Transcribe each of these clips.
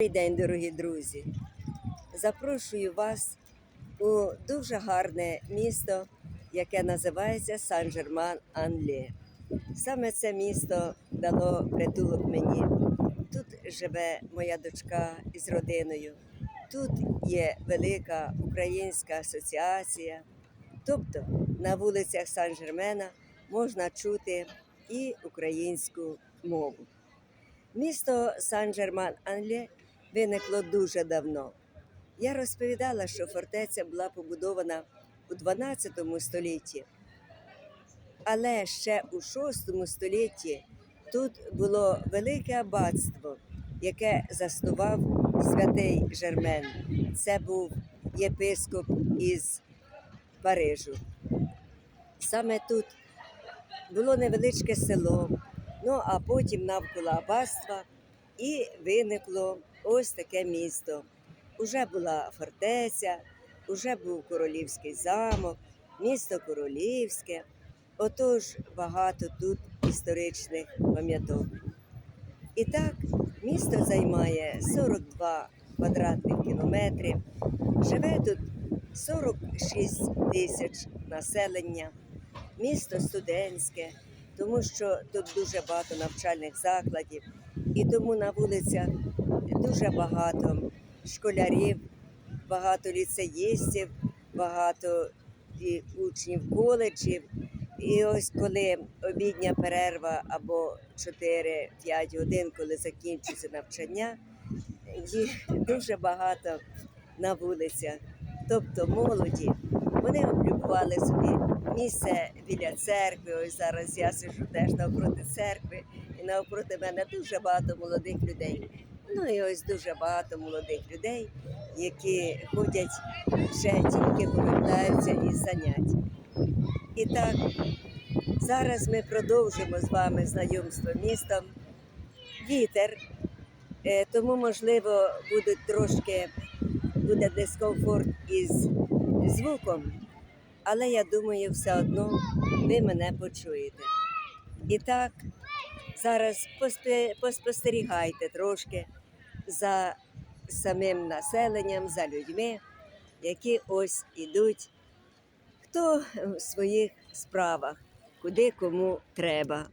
Добрий день, дорогі друзі. Запрошую вас у дуже гарне місто, яке називається Сан-Жерман-Анлє. Саме це місто дало притулок мені. Тут живе моя дочка із родиною. Тут є велика українська асоціація. Тобто на вулицях Сан-Жермена можна чути і українську мову. Місто Сан-Жерман-Анлє виникло дуже давно. Я розповідала, що фортеця була побудована у 12 столітті, але ще у 6 столітті тут було велике аббатство, яке заснував святий Жермен. Це був єпископ із Парижу. Саме тут було невеличке село, ну а потім навколо аббатства і виникло ось таке місто. Уже була фортеця, уже був королівський замок, місто королівське. Отож багато тут історичних пам'яток. І так, місто займає 42 квадратних кілометри. Живе тут 46 тисяч населення. Місто студентське, тому що тут дуже багато навчальних закладів, і тому на вулицях дуже багато школярів, багато ліцеїстів, багато учнів коледжів. І ось коли обідня перерва або 4-5 годин, коли закінчується навчання, їх дуже багато на вулицях. Тобто молоді, вони облюбували собі місце біля церкви. Ось зараз я сижу теж навпроти церкви, і навпроти мене дуже багато молодих людей. Ну і ось дуже багато молодих людей, які ходять ще тільки повертаються із занять. І так, зараз ми продовжимо з вами знайомство містом. Вітер, е, тому, можливо, будуть трошки буде дискомфорт із звуком, але я думаю, все одно ви мене почуєте. І так, зараз поспостерігайте трошки за самим населенням, за людьми, які ось ідуть, хто в своїх справах, куди кому треба.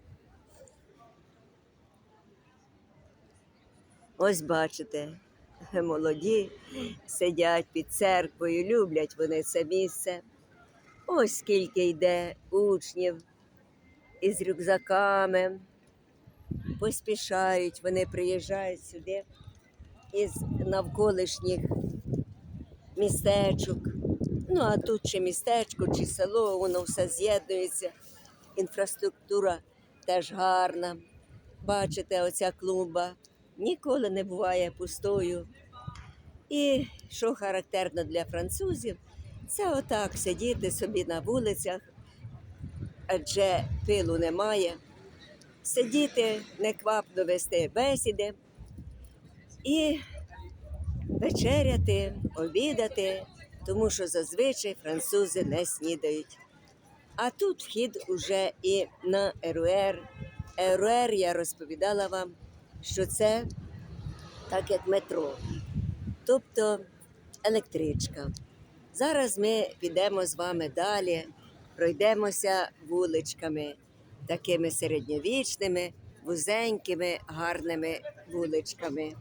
Ось бачите, молоді сидять під церквою, люблять вони це місце. Ось скільки йде учнів із рюкзаками, поспішають, вони приїжджають сюди із навколишніх містечок. Ну, а тут чи містечко, чи село, воно все з'єднується. Інфраструктура теж гарна. Бачите, оця клумба ніколи не буває пустою. І що характерно для французів, це отак сидіти собі на вулицях, адже пилу немає. Сидіти, неквапно вести бесіди і вечеряти, обідати, тому що зазвичай французи не снідають. А тут вхід уже і на РУР. РУР я розповідала вам, що це так як метро, тобто електричка. Зараз ми підемо з вами далі, пройдемося вуличками, такими середньовічними, вузенькими, гарними вуличками.